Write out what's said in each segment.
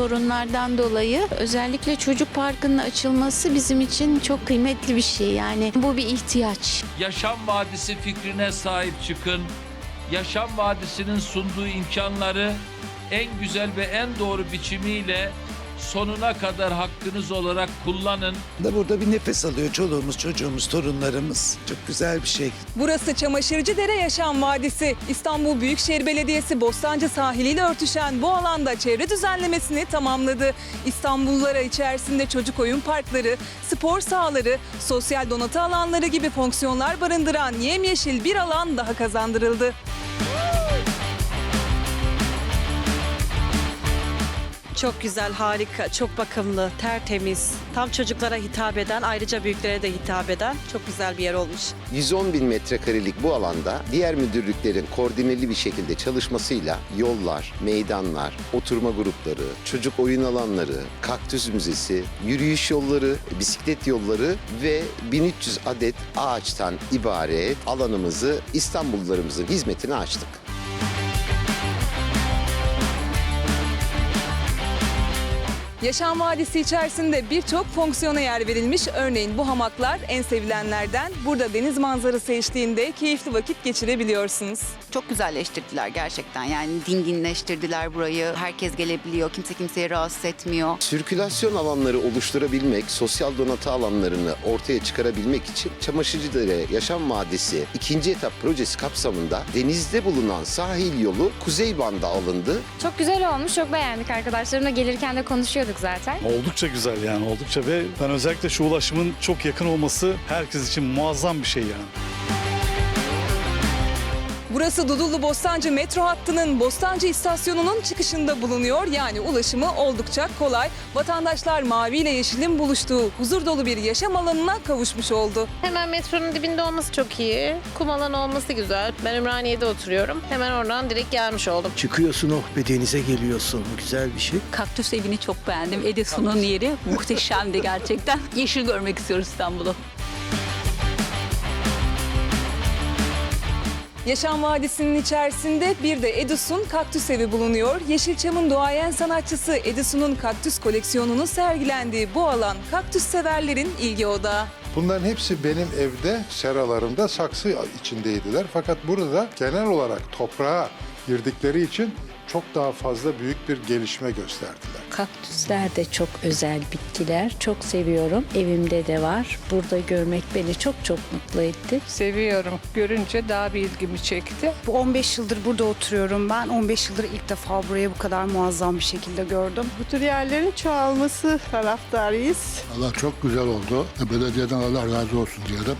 sorunlardan dolayı özellikle çocuk parkının açılması bizim için çok kıymetli bir şey. Yani bu bir ihtiyaç. Yaşam Vadisi fikrine sahip çıkın. Yaşam Vadisi'nin sunduğu imkanları en güzel ve en doğru biçimiyle sonuna kadar hakkınız olarak kullanın. Da burada bir nefes alıyor çoluğumuz, çocuğumuz, torunlarımız. Çok güzel bir şey. Burası Çamaşırcıdere Yaşam Vadisi. İstanbul Büyükşehir Belediyesi Bostancı sahiliyle örtüşen bu alanda çevre düzenlemesini tamamladı. İstanbullulara içerisinde çocuk oyun parkları, spor sahaları, sosyal donatı alanları gibi fonksiyonlar barındıran yemyeşil bir alan daha kazandırıldı. Çok güzel, harika, çok bakımlı, tertemiz. Tam çocuklara hitap eden, ayrıca büyüklere de hitap eden çok güzel bir yer olmuş. 110 bin metrekarelik bu alanda diğer müdürlüklerin koordineli bir şekilde çalışmasıyla yollar, meydanlar, oturma grupları, çocuk oyun alanları, kaktüs müzesi, yürüyüş yolları, bisiklet yolları ve 1300 adet ağaçtan ibaret alanımızı İstanbullularımızın hizmetine açtık. Yaşam Vadisi içerisinde birçok fonksiyona yer verilmiş. Örneğin bu hamaklar en sevilenlerden. Burada deniz manzarası eşliğinde keyifli vakit geçirebiliyorsunuz. Çok güzelleştirdiler gerçekten. Yani dinginleştirdiler burayı. Herkes gelebiliyor. Kimse kimseyi rahatsız etmiyor. Sirkülasyon alanları oluşturabilmek, sosyal donatı alanlarını ortaya çıkarabilmek için Çamaşırcıdere Yaşam Vadisi ikinci etap projesi kapsamında denizde bulunan sahil yolu kuzey banda alındı. Çok güzel olmuş, çok beğendik arkadaşlarımla gelirken de konuşuyorduk zaten. Oldukça güzel yani oldukça ve ben özellikle şu ulaşımın çok yakın olması herkes için muazzam bir şey yani. Burası Dudullu Bostancı metro hattının Bostancı istasyonunun çıkışında bulunuyor. Yani ulaşımı oldukça kolay. Vatandaşlar mavi ile yeşilin buluştuğu huzur dolu bir yaşam alanına kavuşmuş oldu. Hemen metronun dibinde olması çok iyi. Kum alanı olması güzel. Ben Ümraniye'de oturuyorum. Hemen oradan direkt gelmiş oldum. Çıkıyorsun oh be denize geliyorsun. Güzel bir şey. Kaktüs evini çok beğendim. Edison'un yeri muhteşemdi gerçekten. Yeşil görmek istiyoruz İstanbul'u. Yaşam Vadisi'nin içerisinde bir de Edison'un kaktüs evi bulunuyor. Yeşilçam'ın duayen sanatçısı Edison'un kaktüs koleksiyonunun sergilendiği bu alan kaktüs severlerin ilgi odağı. Bunların hepsi benim evde seralarımda saksı içindeydiler. Fakat burada genel olarak toprağa girdikleri için çok daha fazla büyük bir gelişme gösterdiler. Kaktüsler de çok özel bitkiler. Çok seviyorum. Evimde de var. Burada görmek beni çok çok mutlu etti. Seviyorum. Görünce daha bir ilgimi çekti. Bu 15 yıldır burada oturuyorum. Ben 15 yıldır ilk defa burayı bu kadar muazzam bir şekilde gördüm. Bu tür yerlerin çoğalması taraftarıyız. Allah çok güzel oldu. Belediyeden Allah razı olsun diyelim.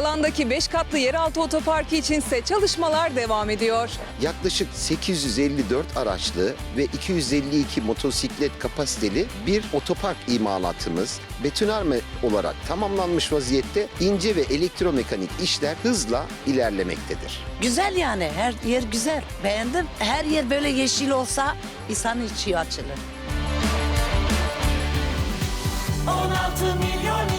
Alandaki 5 katlı yeraltı otoparkı içinse çalışmalar devam ediyor. Yaklaşık 854 araçlı ve 252 motosiklet kapasiteli bir otopark imalatımız betonarme olarak tamamlanmış vaziyette ince ve elektromekanik işler hızla ilerlemektedir. Güzel yani. Her yer güzel. Beğendim. Her yer böyle yeşil olsa insanın içi açılır. 16 milyon